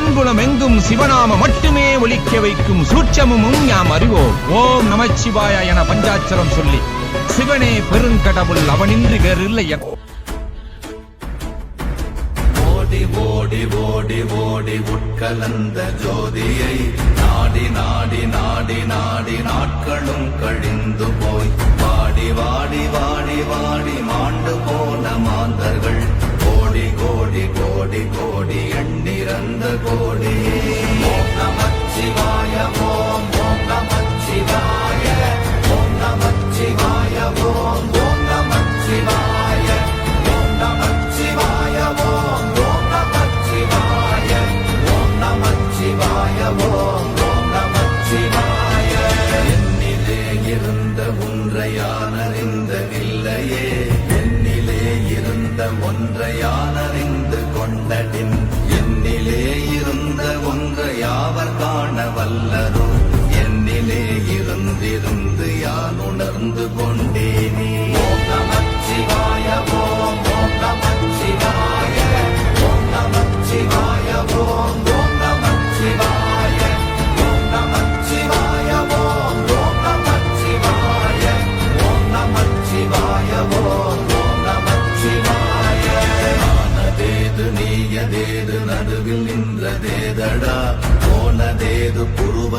தென்புலம் எங்கும் சிவநாம மட்டுமே ஒலிக்க வைக்கும் சூட்சமும் யாம் அறிவோம். ஓம் நமச்சிவாய என பஞ்சாட்சரம் சொல்லி சிவனே பெருங்கடவுள் அவனின்றி வேறில்லை என ஓடி ஓடி ஓடி ஓடி உட்கலந்த ஜோதியை நாடி நாடி நாடி நாடி நாட்களும் கழிந்து போய். வாடி வாடி வாடி வாடி மாண்டு கோடி ஓம் நமச்சிவாய ஓம் ஓம் நமச்சிவாய ஓம் நமச்சிவாய ஓம் ஓம் நமச்சிவாய ஓம் நமச்சிவாய ஓம் ஓம் நமச்சிவாய ஓம் நமச்சிவாய ஓம் ஓம் நமச்சிவாய என்னிலே இருந்த என்னிலே இருந்த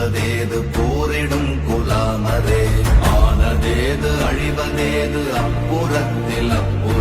புருவதேது போரிடும் குலாமரே ஆனதேது அழிவதேது அப்புறத்தில் அப்புறம்.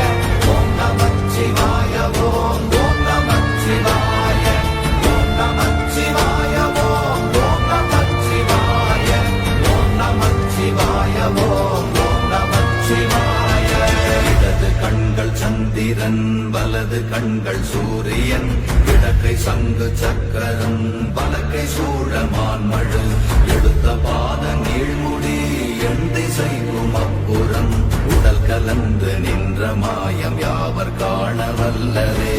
கண்கள் சூரியன் இடக்கை சங்கு சக்கரம் வலக்கை சூழமான்மழு எடுத்த பாத நீழ்முடி எண் திசைக்கும் அப்புறம் உடல் கலந்து நின்ற மாயம் யாவர் காண வல்லரே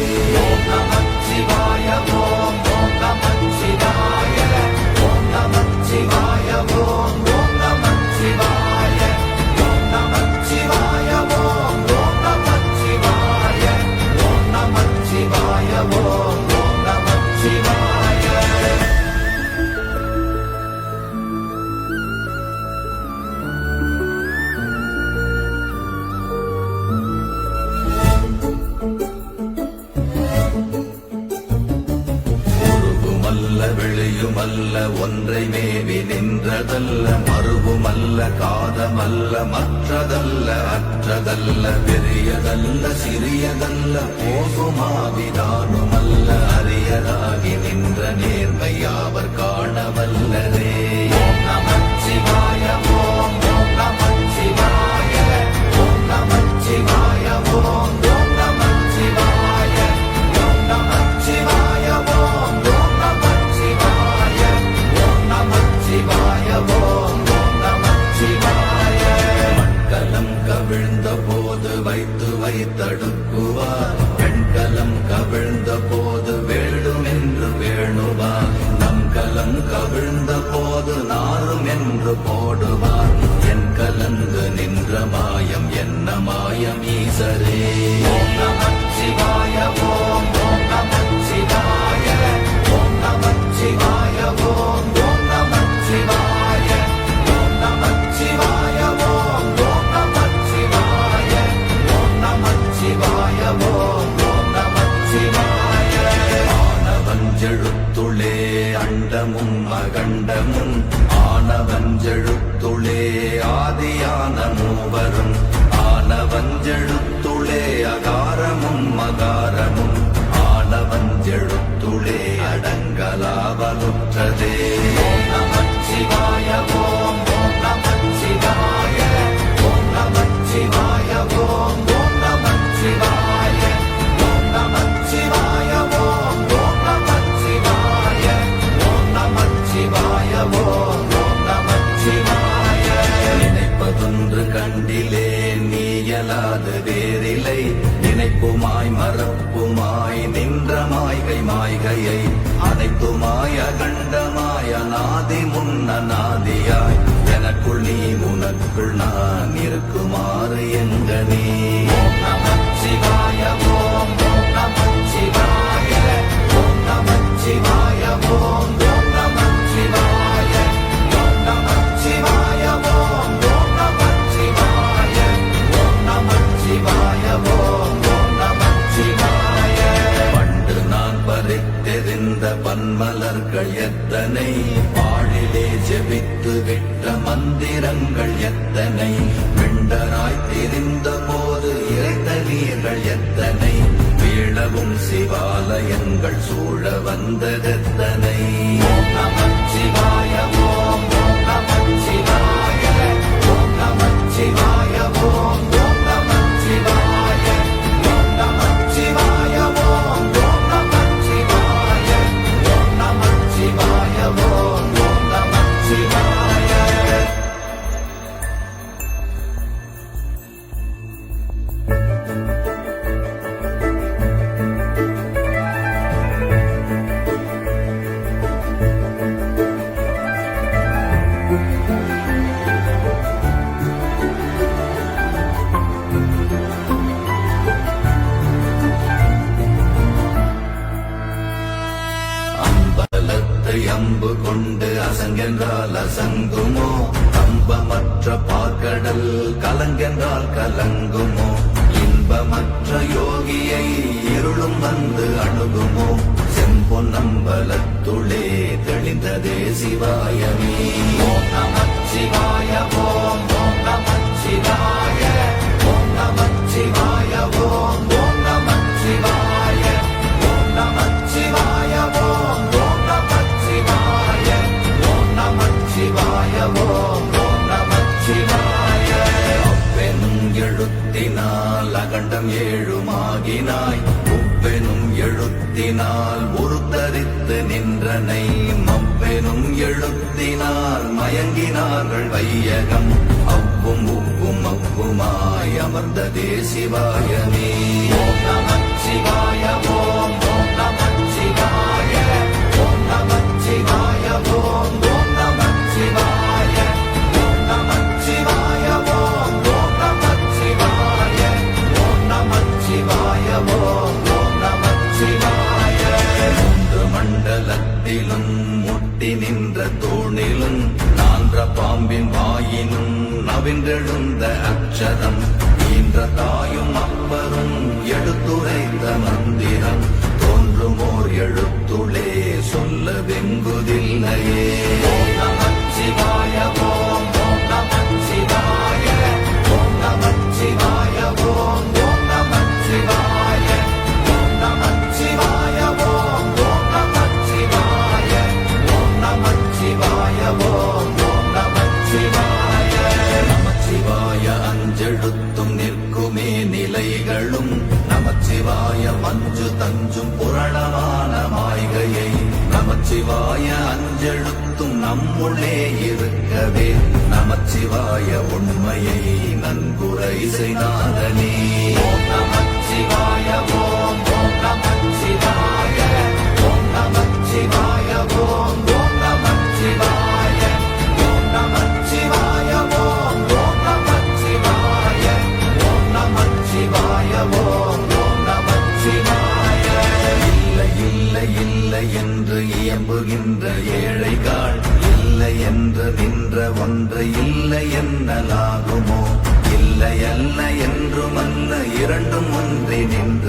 காதமல்ல மற்றதல்ல அற்றதல்ல பெரியதல்ல சிறியதல்ல போகுமாவிதானுமல்ல அரியதாகி தடுக்குவார் கண்கலம் கவிழ்ந்த போது வேடும் என்று வேணுவார் நம் கலம் கவிழ்ந்த போது நாரும் என்று போடுவார் என் கலந்து நின்ற மாயம் என்ன மாயம் ஈசரே? ஓம் நமச்சிவாய ஓம் ஓம் நமச்சிவாய ஓம் நமச்சிவாய. कलावलुप्तदे नमः शिवाय वो நினைப்புமாய் மறப்புமாய் நின்ற மாய்கை மாய்கையை அனைத்துமாய் அகண்டமாய் அநாதி முன்ன நாதியாய். எனக்குள் நீ உனக்குள் நான் இருக்குமாறு எங்கனே சிவாய ஓம் சிவாய. சிவாய ஓம் பெருங்கடல் கலங்கென்றால் கலங்குமோ? இன்பமற்ற யோகியை இருளும் வந்து அணுகுமோ? செம்பொன்னம்பலத்துளே தெளிந்ததே சிவாயமே. ஓம் நம சிவாய ஓம் ஓம் நம சிவாய. ஓம் நம சிவாய ஓம் ஓம் சிவாய. அண்டம் ஏழுமாகினாய். ஒவ்வெனும் எழுத்தினால் உருத்தரித்து நின்றனை. மவ்வெனும் எழுத்தினால் மயங்கினார்கள் வையகம். அவ்வும் உப்பும் அவ்வுமாய் அமர்ந்த தேசிவாய எழுந்த அக்ஷரம் ஈன்ற தாயும் அப்பரும் எடுத்துரைந்த மந்திரம். தோன்றுமோர் எழுத்துளே சொல்ல வெங்குதில்லையே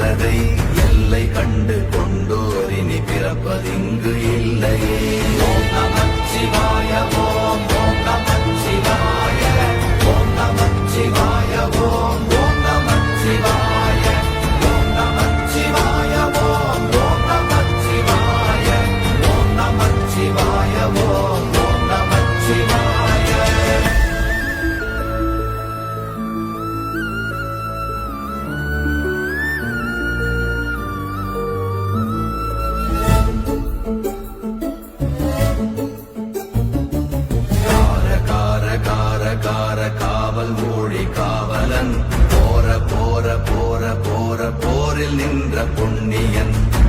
நடப்பதை எல்லை கண்டு கொள்.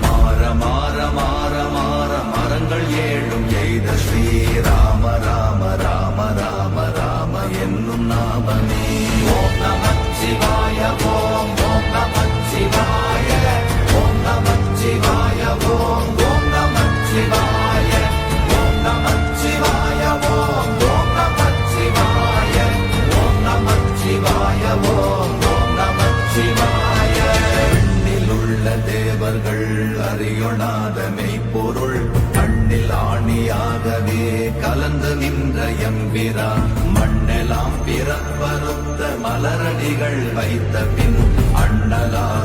மாற மாற மாற மாற மரங்கள் ஏழும். எய்த ஸ்ரீராம ராம ராம ராம ராம என்னும் நாமமே. ஓம் நம சிவாய ஓம் அடிகள் வைத்த பின் அண்ணலாரும்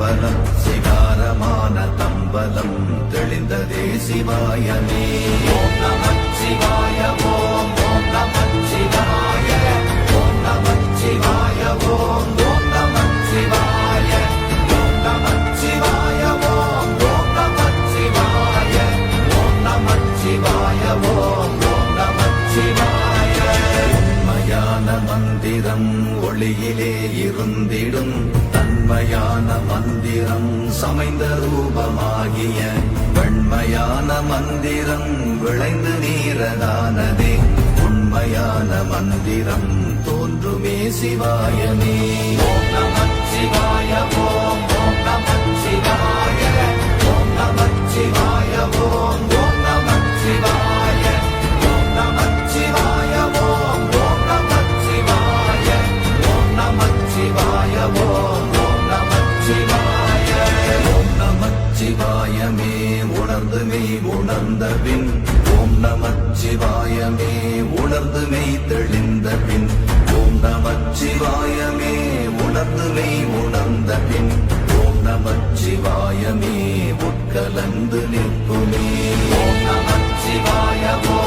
தம்பலம் சிகாரமான தம்பலம் தெளிந்ததே சிவாயமே. ஓம் சிவாய ஓம் ஓம் நம சிவாய. ஓம் நம சிவாய ஓம் ஓம் நம சிவாய. ஓம் நம சிவாய ஓம் ஓம் நம சிவாய. ஓம் நம சிவாய ஓம் ஓம் நம சிவாய. உண்மையான மந்திரம் ஒளியிலே இருந்திடும். வெண்மையான மந்திரம் சமைந்த ரூபமாகிய வெண்மையான மந்திரம் விளைந்து நீரதானதே. உண்மையான மந்திரம் தோன்றுமே சிவாயமே. ஓம் நமச்சிவாய உணர்ந்துனை உணர்ந்த பின் ஓம் நமச்சிவாயமே உட்கலந்து நிற்புமே. ஓம் நமச்சிவாயமோ